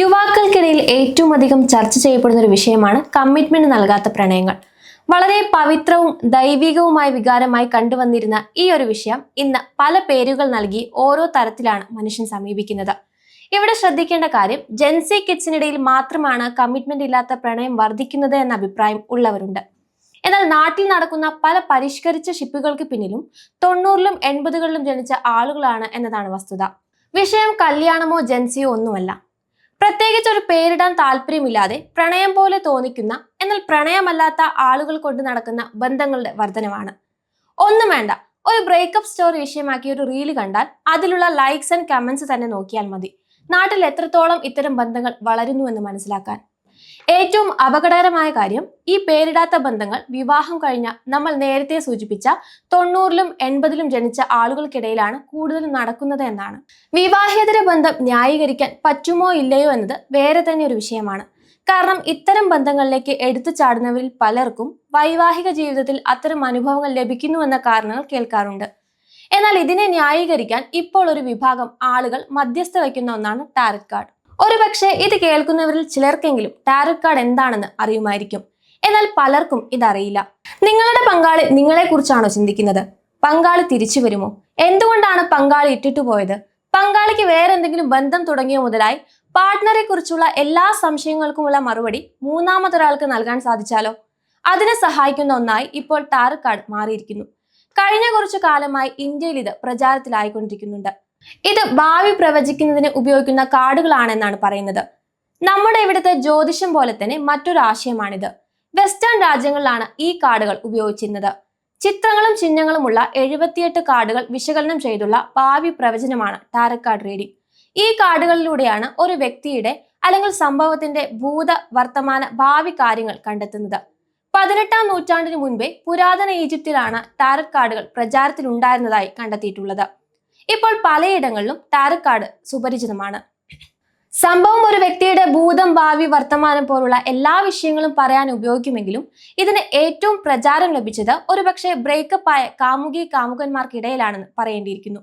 യുവാക്കൾക്കിടയിൽ ഏറ്റവും അധികം ചർച്ച ചെയ്യപ്പെടുന്ന ഒരു വിഷയമാണ് കമ്മിറ്റ്മെന്റ് നൽകാത്ത പ്രണയങ്ങൾ. വളരെ പവിത്രവും ദൈവികവുമായ വികാരമായി കണ്ടുവന്നിരുന്ന ഈ ഒരു വിഷയം ഇന്ന് പല പേരുകൾ നൽകി ഓരോ തരത്തിലാണ് മനുഷ്യൻ സമീപിക്കുന്നത്. ഇവിടെ ശ്രദ്ധിക്കേണ്ട കാര്യം ജെൻസി കിഡ്സിനിടയിൽ മാത്രമാണ് കമ്മിറ്റ്മെന്റ് ഇല്ലാത്ത പ്രണയം വർദ്ധിക്കുന്നത് എന്ന അഭിപ്രായം ഉള്ളവരുണ്ട്. എന്നാൽ നാട്ടിൽ നടക്കുന്ന പല പരിഷ്കരിച്ച ഷിപ്പുകൾക്ക് പിന്നിലും തൊണ്ണൂറിലും എൺപതുകളിലും ജനിച്ച ആളുകളാണ് എന്നതാണ് വസ്തുത. വിഷയം കല്യാണമോ ജെൻസിയോ ഒന്നുമല്ല. പ്രത്യേകിച്ച് ഒരു പേരിടാൻ താല്പര്യമില്ലാതെ പ്രണയം പോലെ തോന്നിക്കുന്ന എന്നാൽ പ്രണയമല്ലാത്ത ആളുകൾ കൊണ്ട് നടക്കുന്ന ബന്ധങ്ങളുടെ വർധനമാണ് ഒന്നും വേണ്ട. ഒരു ബ്രേക്കപ്പ് സ്റ്റോറി വിഷയമാക്കി ഒരു റീൽ കണ്ടാൽ അതിലുള്ള ലൈക്സ് ആൻഡ് കമന്റ്സ് തന്നെ നോക്കിയാൽ മതി. നാട്ടിൽ എത്രത്തോളം ഇത്തരം ബന്ധങ്ങൾ വളരുന്നു എന്ന് മനസ്സിലാക്കാൻ. ഏറ്റവും അപകടകരമായ കാര്യം ഈ പേരിടാത്ത ബന്ധങ്ങൾ വിവാഹം കഴിഞ്ഞ നമ്മൾ നേരത്തെ സൂചിപ്പിച്ച തൊണ്ണൂറിലും എൺപതിലും ജനിച്ച ആളുകൾക്കിടയിലാണ് കൂടുതൽ നടക്കുന്നത് എന്നാണ്. വിവാഹേതര ബന്ധം ന്യായീകരിക്കാൻ പറ്റുമോ ഇല്ലയോ എന്നത് വേറെ തന്നെ ഒരു വിഷയമാണ്. കാരണം ഇത്തരം ബന്ധങ്ങളിലേക്ക് എടുത്തു ചാടുന്നവരിൽ പലർക്കും വൈവാഹിക ജീവിതത്തിൽ അത്തരം അനുഭവങ്ങൾ ലഭിക്കുന്നുവെന്ന കാരണങ്ങൾ കേൾക്കാറുണ്ട്. എന്നാൽ ഇതിനെ ന്യായീകരിക്കാൻ ഇപ്പോൾ ഒരു വിഭാഗം ആളുകൾ മധ്യസ്ഥ വയ്ക്കുന്ന ഒന്നാണ് ടാരറ്റ് കാർഡ്. ഒരുപക്ഷെ ഇത് കേൾക്കുന്നവരിൽ ചിലർക്കെങ്കിലും ടാരറ്റ് കാർഡ് എന്താണെന്ന് അറിയുമായിരിക്കും. എന്നാൽ പലർക്കും ഇതറിയില്ല. നിങ്ങളുടെ പങ്കാളി നിങ്ങളെക്കുറിച്ചാണോ ചിന്തിക്കുന്നത്? പങ്കാളി തിരിച്ചു വരുമോ? എന്തുകൊണ്ടാണ് പങ്കാളി ഇട്ടിട്ടു പോയത്? പങ്കാളിക്ക് വേറെ എന്തെങ്കിലും ബന്ധം തുടങ്ങിയോ മുതലായി? പാർട്ട്ണറെ കുറിച്ചുള്ള എല്ലാ സംശയങ്ങൾക്കുമുള്ള മറുപടി മൂന്നാമതൊരാൾക്ക് നൽകാൻ സാധിച്ചാലോ? അതിനെ സഹായിക്കുന്ന ഒന്നായി ഇപ്പോൾ ടാരറ്റ് കാർഡ് മാറിയിരിക്കുന്നു. കഴിഞ്ഞ കുറച്ചു കാലമായി ഇന്ത്യയിൽ ഇത് പ്രചാരത്തിലായിക്കൊണ്ടിരിക്കുന്നുണ്ട്. ഇത് ഭാവി പ്രവചിക്കുന്നതിന് ഉപയോഗിക്കുന്ന കാർഡുകളാണെന്നാണ് പറയുന്നത്. നമ്മുടെ ഇവിടുത്തെ ജ്യോതിഷം പോലെ തന്നെ മറ്റൊരു ആശയമാണിത്. വെസ്റ്റേൺ രാജ്യങ്ങളിലാണ് ഈ കാർഡുകൾ ഉപയോഗിച്ചിരുന്നത്. ചിത്രങ്ങളും ചിഹ്നങ്ങളുമുള്ള എഴുപത്തിയെട്ട് കാർഡുകൾ വിശകലനം ചെയ്തുള്ള ഭാവി പ്രവചനമാണ് ടാരറ്റ് കാർഡ് റീഡിംഗ് ഈ കാർഡുകളിലൂടെയാണ് ഒരു വ്യക്തിയുടെ അല്ലെങ്കിൽ സംഭവത്തിന്റെ ഭൂത വർത്തമാന ഭാവി കാര്യങ്ങൾ കണ്ടെത്തുന്നത്. പതിനെട്ടാം നൂറ്റാണ്ടിന് മുൻപേ പുരാതന ഈജിപ്തിലാണ് ടാരറ്റ് കാർഡുകൾ പ്രചാരത്തിലുണ്ടായിരുന്നതായി കണ്ടെത്തിയിട്ടുള്ളത്. ഇപ്പോൾ പലയിടങ്ങളിലും കാർഡ് സുപരിചിതമാണ്. സംഭവം ഒരു വ്യക്തിയുടെ ഭൂതം ഭാവി വർത്തമാനം പോലുള്ള എല്ലാ വിഷയങ്ങളും പറയാൻ ഉപയോഗിക്കുമെങ്കിലും ഇതിന് ഏറ്റവും പ്രചാരം ലഭിച്ചത് ഒരുപക്ഷെ ബ്രേക്കപ്പ് ആയ കാമുകി കാമുകന്മാർക്കിടയിലാണെന്ന് പറയേണ്ടിയിരിക്കുന്നു.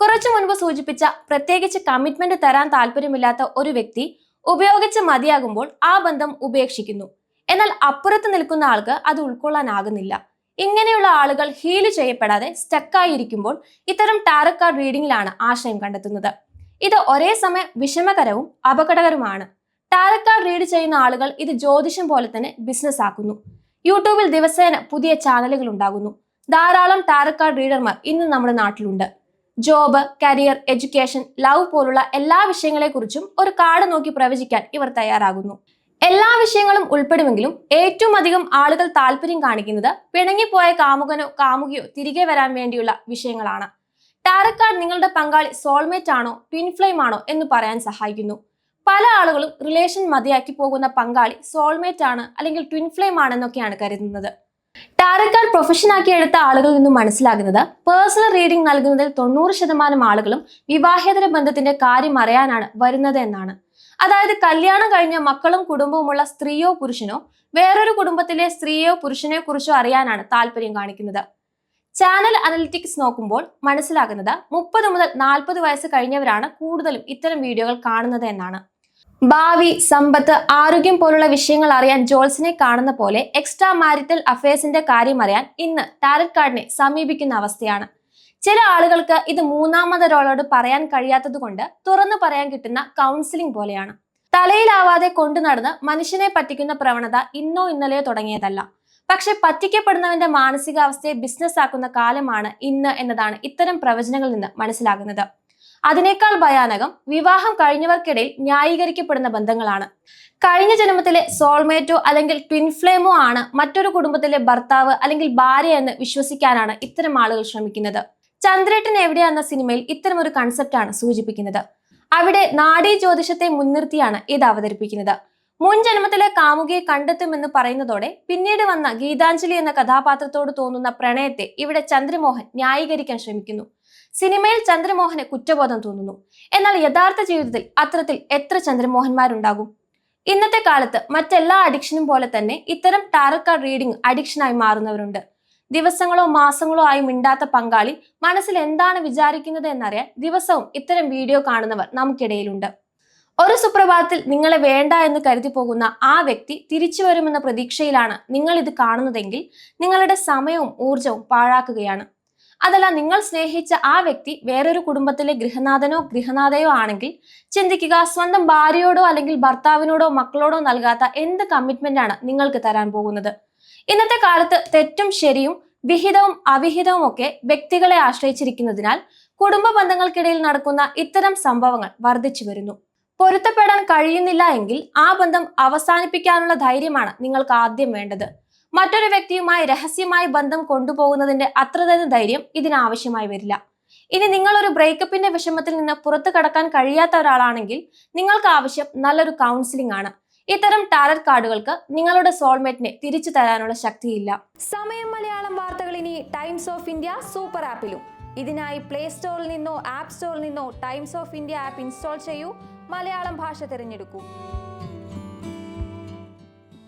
കുറച്ചു മുൻപ് സൂചിപ്പിച്ച പ്രത്യേകിച്ച് കമ്മിറ്റ്മെന്റ് തരാൻ താല്പര്യമില്ലാത്ത ഒരു വ്യക്തി ഉപയോഗിച്ച് മതിയാകുമ്പോൾ ആ ബന്ധം ഉപേക്ഷിക്കുന്നു. എന്നാൽ അപ്പുറത്ത് നിൽക്കുന്ന ആൾക്ക് അത് ഉൾക്കൊള്ളാനാകുന്നില്ല. ഇങ്ങനെയുള്ള ആളുകൾ ഹീൽ ചെയ്യപ്പെടാതെ സ്റ്റക്കായിരിക്കുമ്പോൾ ഇത്തരം ടാരറ്റ് കാർഡ് റീഡിംഗിലാണ് ആശയം കണ്ടെത്തുന്നത്. ഇത് ഒരേ സമയം വിഷമകരവും അപകടകരവുമാണ്. ടാരറ്റ് കാർഡ് റീഡ് ചെയ്യുന്ന ആളുകൾ ഇത് ജ്യോതിഷം പോലെ തന്നെ ബിസിനസ് ആക്കുന്നു. യൂട്യൂബിൽ ദിവസേന പുതിയ ചാനലുകൾ ഉണ്ടാകുന്നു. ധാരാളം ടാരറ്റ് കാർഡ് റീഡർമാർ ഇന്ന് നമ്മുടെ നാട്ടിലുണ്ട്. ജോബ് കരിയർ എഡ്യൂക്കേഷൻ ലവ് പോലുള്ള എല്ലാ വിഷയങ്ങളെക്കുറിച്ചും ഒരു കാർഡ് നോക്കി പ്രവചിക്കാൻ ഇവർ തയ്യാറാകുന്നു. എല്ലാ വിഷയങ്ങളും ഉൾപ്പെടുമെങ്കിലും ഏറ്റവും അധികം ആളുകൾ താല്പര്യം കാണിക്കുന്നത് പിണങ്ങിപ്പോയ കാമുകനോ കാമുകിയോ തിരികെ വരാൻ വേണ്ടിയുള്ള വിഷയങ്ങളാണ്. ടാരറ്റ് കാർഡ് നിങ്ങളുടെ പങ്കാളി സോൾമേറ്റ് ആണോ ട്വിൻ ഫ്ലെയിം ആണോ എന്ന് പറയാൻ സഹായിക്കുന്നു. പല ആളുകളും റിലേഷൻ മതിയാക്കി പോകുന്ന പങ്കാളി സോൾമേറ്റ് ആണ് അല്ലെങ്കിൽ ട്വിൻഫ്ലെയിം ആണെന്നൊക്കെയാണ് കരുതുന്നത്. ടാരറ്റ് കാർഡ് പ്രൊഫഷൻ എടുത്ത ആളുകളിൽ നിന്നും മനസ്സിലാകുന്നത് പേഴ്സണൽ റീഡിംഗ് നൽകുന്നതിൽ തൊണ്ണൂറ് ശതമാനം ആളുകളും വിവാഹേതര ബന്ധത്തിന്റെ കാര്യം അറിയാനാണ് വരുന്നത് എന്നാണ്. അതായത് കല്യാണം കഴിഞ്ഞ മക്കളും കുടുംബവുമുള്ള സ്ത്രീയോ പുരുഷനോ വേറൊരു കുടുംബത്തിലെ സ്ത്രീയോ പുരുഷനെയോ കുറിച്ചോ അറിയാനാണ് താല്പര്യം കാണിക്കുന്നത്. ചാനൽ അനലിറ്റിക്സ് നോക്കുമ്പോൾ മനസ്സിലാകുന്നത് മുപ്പത് മുതൽ നാൽപ്പത് വയസ്സ് കഴിഞ്ഞവരാണ് കൂടുതലും ഇത്തരം വീഡിയോകൾ കാണുന്നത് എന്നാണ്. ഭാവി സമ്പത്ത് ആരോഗ്യം പോലുള്ള വിഷയങ്ങൾ അറിയാൻ ജോൾസിനെ കാണുന്ന പോലെ എക്സ്ട്രാ മാരിറ്റൽ അഫയേഴ്സിന്റെ കാര്യം അറിയാൻ ഇന്ന് ടാരറ്റ് കാർഡിനെ സമീപിക്കുന്ന അവസ്ഥയാണ്. ചില ആളുകൾക്ക് ഇത് മൂന്നാമതൊരാളോട് പറയാൻ കഴിയാത്തത് കൊണ്ട് തുറന്നു പറയാൻ കിട്ടുന്ന കൗൺസിലിംഗ് പോലെയാണ്. തലയിലാവാതെ കൊണ്ടു നടന്ന് മനുഷ്യനെ പറ്റിക്കുന്ന പ്രവണത ഇന്നോ ഇന്നലെയോ തുടങ്ങിയതല്ല. പക്ഷെ പറ്റിക്കപ്പെടുന്നവന്റെ മാനസികാവസ്ഥയെ ബിസിനസ് ആക്കുന്ന കാലമാണ് ഇന്ന് എന്നതാണ് ഇത്തരം പ്രവചനങ്ങളിൽ നിന്ന് മനസ്സിലാകുന്നത്. അതിനേക്കാൾ ഭയാനകം വിവാഹം കഴിഞ്ഞവർക്കിടയിൽ ന്യായീകരിക്കപ്പെടുന്ന ബന്ധങ്ങളാണ്. കഴിഞ്ഞ ജന്മത്തിലെ സോൾമേറ്റോ അല്ലെങ്കിൽ ട്വിൻ ഫ്ലെയിമോ ആണ് മറ്റൊരു കുടുംബത്തിലെ ഭർത്താവ് അല്ലെങ്കിൽ ഭാര്യ എന്ന് വിശ്വസിക്കാനാണ് ഇത്തരം ആളുകൾ ശ്രമിക്കുന്നത്. ചന്ദ്രേട്ടൻ എവിടെ എന്ന സിനിമയിൽ ഇത്തരം ഒരു കൺസെപ്റ്റാണ് സൂചിപ്പിക്കുന്നത്. അവിടെ നാടീ ജ്യോതിഷത്തെ മുൻനിർത്തിയാണ് ഇത് അവതരിപ്പിക്കുന്നത്. മുൻ ജന്മത്തിലെ കാമുകിയെ കണ്ടെത്തുമെന്ന് പറയുന്നതോടെ പിന്നീട് വന്ന ഗീതാഞ്ജലി എന്ന കഥാപാത്രത്തോട് തോന്നുന്ന പ്രണയത്തെ ഇവിടെ ചന്ദ്രമോഹൻ ന്യായീകരിക്കാൻ ശ്രമിക്കുന്നു. സിനിമയിൽ ചന്ദ്രമോഹന് കുറ്റബോധം തോന്നുന്നു. എന്നാൽ യഥാർത്ഥ ജീവിതത്തിൽ അത്തരത്തിൽ എത്ര ചന്ദ്രമോഹന്മാരുണ്ടാകും? ഇന്നത്തെ കാലത്ത് മറ്റെല്ലാ അഡിക്ഷനും പോലെ തന്നെ ഇത്തരം ടാരറ്റ് കാർഡ് റീഡിംഗ് അഡിക്ഷനായി മാറുന്നവരുണ്ട്. ദിവസങ്ങളോ മാസങ്ങളോ ആയി മിണ്ടാത്ത പങ്കാളി മനസ്സിൽ എന്താണ് വിചാരിക്കുന്നത് എന്നറിയാൻ ദിവസവും ഇത്തരം വീഡിയോ കാണുന്നവർ നമുക്കിടയിലുണ്ട്. ഒരു സുപ്രഭാതത്തിൽ നിങ്ങളെ വേണ്ട എന്ന് കരുതി പോകുന്ന ആ വ്യക്തി തിരിച്ചു വരുമെന്ന പ്രതീക്ഷയിലാണ് നിങ്ങൾ ഇത് കാണുന്നതെങ്കിൽ നിങ്ങളുടെ സമയവും ഊർജവും പാഴാക്കുകയാണ്. അതല്ല നിങ്ങൾ സ്നേഹിച്ച ആ വ്യക്തി വേറൊരു കുടുംബത്തിലെ ഗൃഹനാഥനോ ഗൃഹനാഥയോ ആണെങ്കിൽ ചിന്തിക്കുക സ്വന്തം ഭാര്യയോടോ അല്ലെങ്കിൽ ഭർത്താവിനോടോ മക്കളോടോ നൽകാത്ത എന്ത് കമ്മിറ്റ്മെന്റ് ആണ് നിങ്ങൾക്ക് തരാൻ പോകുന്നത്? ഇന്നത്തെ കാലത്ത് തെറ്റും ശരിയും വിഹിതവും അവിഹിതവും ഒക്കെ വ്യക്തികളെ ആശ്രയിച്ചിരിക്കുന്നതിനാൽ കുടുംബ ബന്ധങ്ങൾക്കിടയിൽ നടക്കുന്ന ഇത്തരം സംഭവങ്ങൾ വർദ്ധിച്ചു വരുന്നു. പൊരുത്തപ്പെടാൻ കഴിയുന്നില്ല എങ്കിൽ ആ ബന്ധം അവസാനിപ്പിക്കാനുള്ള ധൈര്യമാണ് നിങ്ങൾക്ക് ആദ്യം വേണ്ടത്. മറ്റൊരു വ്യക്തിയുമായി രഹസ്യമായി ബന്ധം കൊണ്ടുപോകുന്നതിന്റെ അത്ര തന്നെ ധൈര്യം ഇതിനാവശ്യമായി വരില്ല. ഇനി നിങ്ങൾ ഒരു ബ്രേക്കപ്പിന്റെ വിഷമത്തിൽ നിന്ന് പുറത്തു കടക്കാൻ കഴിയാത്ത ഒരാളാണെങ്കിൽ നിങ്ങൾക്ക് ആവശ്യം നല്ലൊരു കൗൺസിലിംഗ് ആണ്. ഇത്തരം ടാലറ്റ് കാർഡുകൾക്ക് നിങ്ങളുടെ സോൾമേറ്റിനെ തിരിച്ചു തരാനുള്ള ശക്തിയില്ല. സമയം മലയാളം വാർത്തകൾ ഇനി ടൈംസ് ഓഫ് ഇന്ത്യ സൂപ്പർ ആപ്പിലും ഇതിനായി പ്ലേ സ്റ്റോറിൽ നിന്നോ ആപ്പ് സ്റ്റോറിൽ നിന്നോ Times of India app install ചെയ്യൂ. മലയാളം ഭാഷ തിരഞ്ഞെടുക്കൂ.